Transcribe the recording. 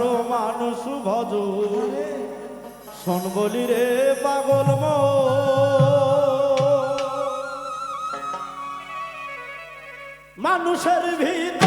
ধরো মানুষ ভজ। শোন বলি রে পাগল ম। মানুষের ভিতরে